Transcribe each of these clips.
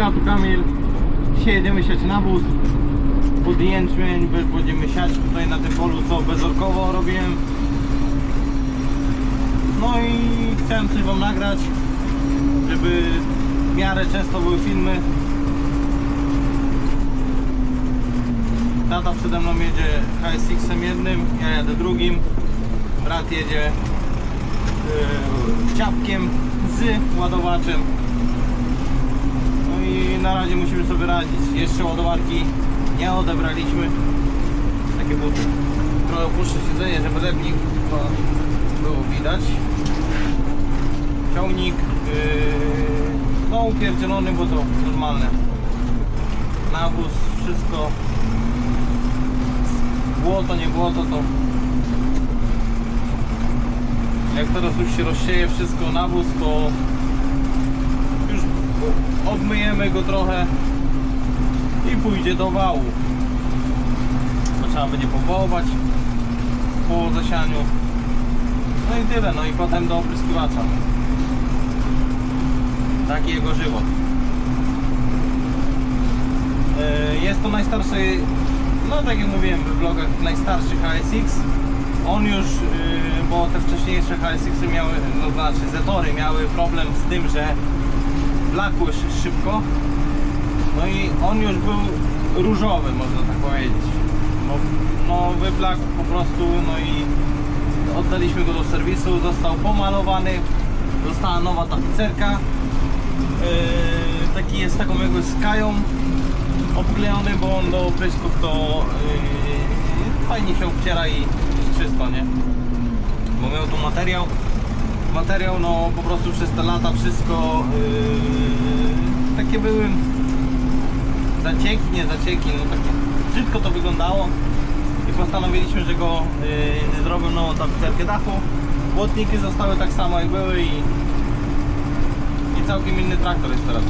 Tu Kamil. Dzisiaj jedziemy siać nawóz pod jęczmień, będziemy siać tutaj na tym polu, co bezorkowo robiłem. No i chciałem coś Wam nagrać, żeby w miarę często były filmy. Tata przede mną jedzie HSX-em jednym, ja jadę drugim. Brat jedzie yy, ciapkiem z ładowaczem. Na razie musimy sobie radzić. Jeszcze ładowarki nie odebraliśmy. Takie buty. Trochę opuszczę siedzenie, żeby lepiej było widać. Ciągnik yy, no upierdzielony, bo to normalne. Nawóz, wszystko. Błoto, nie błoto, to jak teraz już się rozsieje wszystko nawóz, to obmyjemy go trochę i pójdzie do wału. To trzeba będzie powołać po zasianiu. No i tyle, no i potem do opryskiwacza. Taki jego żywot. E, Jest to najstarszy, no tak jak mówiłem w vlogach, najstarszy HSX. On już, yy, bo te wcześniejsze HSX-y miały, no znaczy Zetory miały problem z tym, że blakły szy- szybko. No i on już był różowy, można tak powiedzieć. No, no wyblakł po prostu, no i oddaliśmy go do serwisu, został pomalowany, została nowa tapicerka. Yy, taki jest taką jakby skają obklejony, bo on do prysków to yy, fajnie się obciera i jest czysto, nie? Bo miał tu materiał. Materiał, no po prostu przez te lata wszystko yy, takie były zacieki, nie zacieki, no takie brzydko to wyglądało i postanowiliśmy, że go yy, zrobią nową tapicerkę dachu. Błotniki zostały tak samo jak były i, i całkiem inny traktor jest teraz.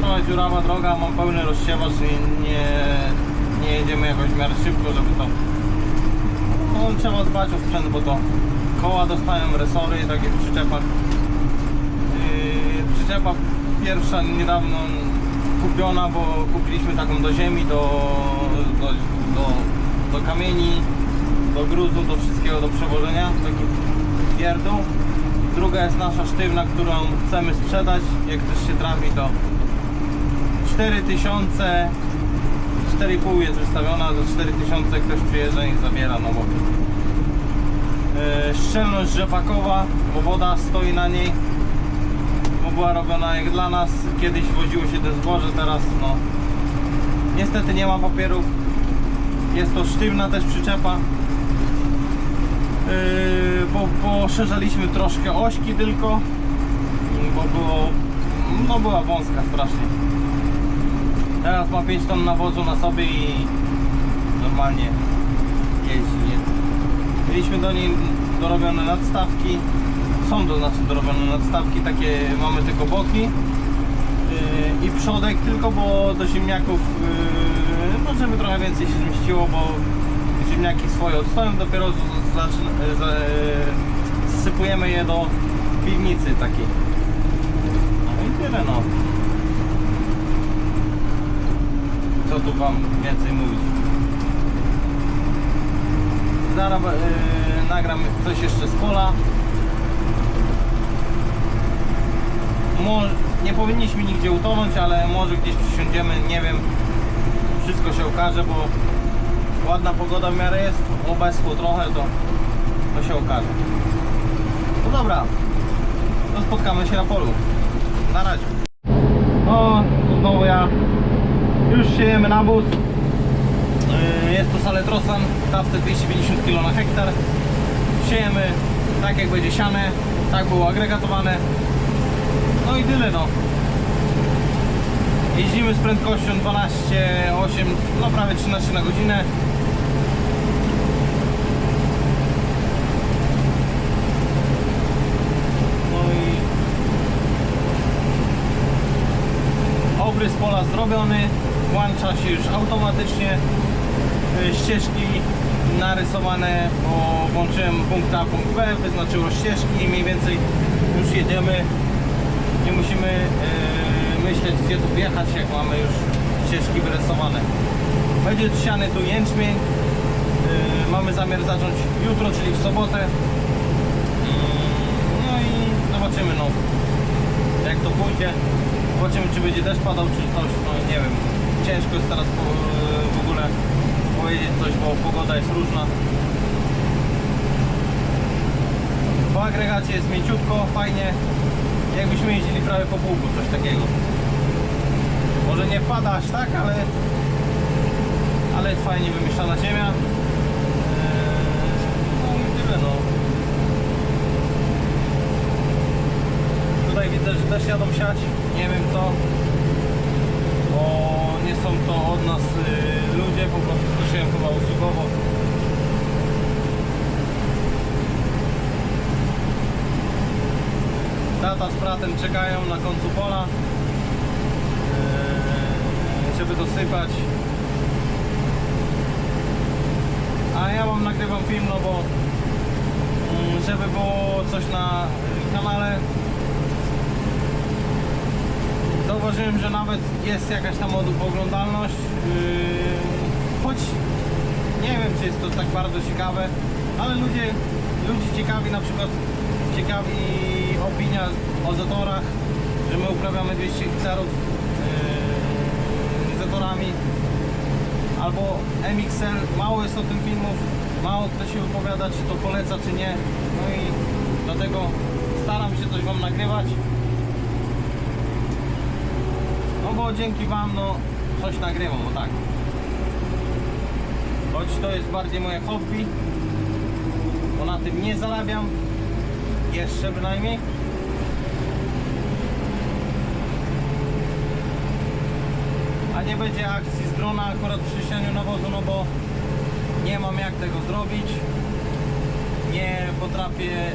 Trochę dziurawa droga, mam pełny rozsiewacz i nie, nie jedziemy jakoś w miarę szybko, żeby to... No, trzeba dbać o sprzęt, bo to koła dostają resory, takie w przyczepach. Yy, przyczepa pierwsza niedawno kupiona, bo kupiliśmy taką do ziemi, do, do, do, do kamieni, do gruzu, do wszystkiego, do przewożenia, taki pierdół. Druga jest nasza sztywna, którą chcemy sprzedać, jak też się trafi to 4000 4,5 jest wystawiona, za 4000 ktoś przyjeżdża i zabiera no bo e, Szczelność rzepakowa, bo woda stoi na niej. Bo była robiona jak dla nas kiedyś woziło się te zboże, teraz no. Niestety nie ma papierów. Jest to sztywna też przyczepa. Yy, bo poszerzaliśmy troszkę ośki tylko bo było no była wąska strasznie Teraz ma 5 ton nawozu na sobie i normalnie jeździ. Mieliśmy do niej dorobione nadstawki. Są do nas dorobione nadstawki, takie mamy tylko boki yy, i przodek tylko, bo do ziemniaków no trochę więcej się zmieściło, bo ziemniaki swoje odstoją, dopiero zsypujemy je do piwnicy takiej. No i tyle no. Co tu wam więcej mówić. Zaraz yy, nagram coś jeszcze z pola. Mo nie powinniśmy nigdzie utonąć, ale może gdzieś przysiądziemy, nie wiem. Wszystko się okaże, bo ładna pogoda w miarę jest, obeschło trochę, to, to się okaże. No dobra, to spotkamy się na polu. Na razie. O, znowu ja już siejemy nawóz. Yy, Jest to saletrosan, tawce 250 kg na hektar. Siejemy tak jak będzie siane, tak było agregatowane. No i tyle no. Jeździmy z prędkością 12, 8, no prawie 13 na godzinę. No i zrobiony, włącza się już automatycznie y, ścieżki narysowane, bo włączyłem punkt A, punkt B, wyznaczyło ścieżki i mniej więcej już jedziemy. Nie musimy y, myśleć gdzie tu wjechać, jak mamy już ścieżki wyrysowane. Będzie siany tu jęczmień. Y, mamy zamiar zacząć jutro, czyli w sobotę. Mm, No i zobaczymy no jak to pójdzie. Zobaczymy czy będzie deszcz padał czy coś, no nie wiem. Ciężko jest teraz po, w ogóle powiedzieć coś, bo pogoda jest różna. Po agregacie jest mięciutko, fajnie. Jakbyśmy jeździli prawie po półku, coś takiego. Może nie pada aż tak, ale ale jest fajnie wymieszana ziemia. Eee, No no. Tutaj widzę, że też jadą siać. Nie wiem co. Bo nie są to od nas y, ludzie, po prostu prosiłem chyba usługowo. Tata z bratem czekają na końcu pola, eee, żeby dosypać. A ja wam nagrywam film, no bo mm, żeby było coś na y, kanale. Zauważyłem, że nawet jest jakaś tam oglądalność. Yy, choć nie wiem, czy jest to tak bardzo ciekawe, ale ludzie, ludzi ciekawi na przykład ciekawi opinia o zatorach, że my uprawiamy 200 hektarów yy, zatorami albo MXL, mało jest o tym filmów, mało kto się wypowiada, czy to poleca, czy nie. No i dlatego staram się coś Wam nagrywać. No bo dzięki Wam, no coś nagrywam, o tak. Choć to jest bardziej moje hobby, bo na tym nie zarabiam, jeszcze bynajmniej. A nie będzie akcji z drona akurat przy sianiu nawozu, no bo nie mam jak tego zrobić. Nie potrafię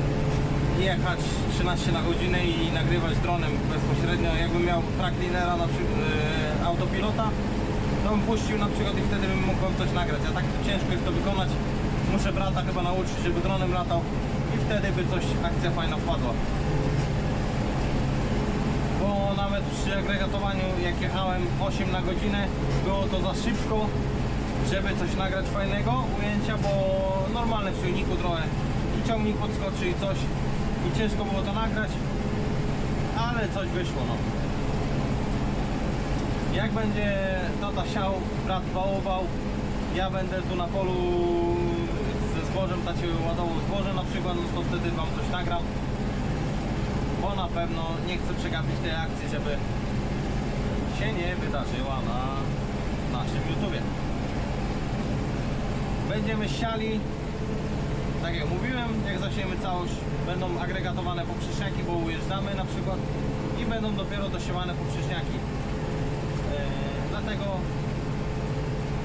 jechać 13 na godzinę i nagrywać dronem bezpośrednio. Jakbym miał tracklinera na przykład e, autopilota, to bym puścił na przykład i wtedy bym mógł coś nagrać. A tak ciężko jest to wykonać. Muszę brata chyba nauczyć, żeby dronem latał i wtedy by coś, akcja fajna wpadła. Bo nawet przy agregatowaniu jak jechałem 8 na godzinę było to za szybko, żeby coś nagrać fajnego ujęcia, bo normalne w silniku trochę i ciągnik podskoczy i coś i ciężko było to nagrać, ale coś wyszło no. Jak będzie tata siał, brat wałował, ja będę tu na polu ze zbożem, tacie ładował zboże na przykład, no to wtedy wam coś nagram bo na pewno nie chcę przegapić tej akcji, żeby się nie wydarzyła na naszym YouTubie. Będziemy siali, tak jak mówiłem, jak zasiejemy całość, będą agregatowane poprzeczniaki, bo ujeżdżamy na przykład i będą dopiero dosiewane poprzeczniaki. Yy, dlatego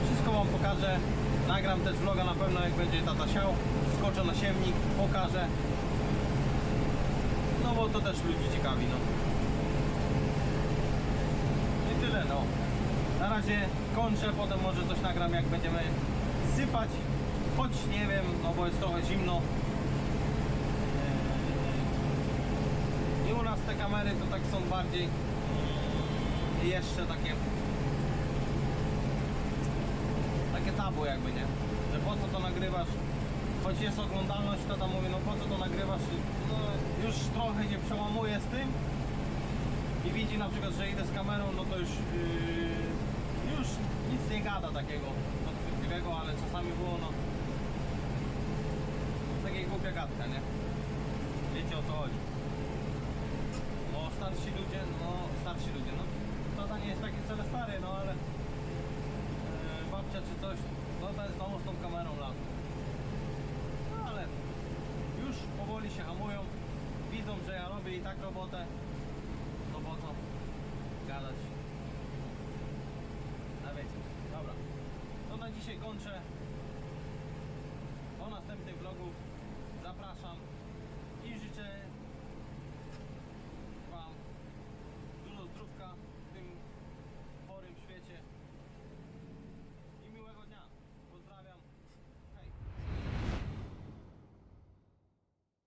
wszystko Wam pokażę. Nagram też vloga na pewno, jak będzie tata siał. Skoczę na siewnik, pokażę. No bo to też ludzi ciekawi, no. I tyle, no. Na razie kończę, potem może coś nagram, jak będziemy sypać. Choć nie wiem, no bo jest trochę zimno. Eee, I u nas te kamery to tak są bardziej mm, jeszcze takie takie tabu jakby, nie? Że po co to nagrywasz? Choć jest oglądalność, tata mówi, no po co to nagrywasz? No, już trochę się przełamuje z tym i widzi na przykład, że idę z kamerą, no to już yy, już nic nie gada takiego podchwytliwego, ale czasami było no takie głupia gadka, nie? Wiecie o co chodzi. Bo starsi ludzie, no starsi ludzie, no tata nie jest taki wcale stary, no ale yy, babcia czy coś, no to jest znowu z tą kamerą lata. No ale już powoli się hamują. Widzą, że ja robię i tak robotę. To po co gadać? A wiecie, dobra. To na dzisiaj kończę.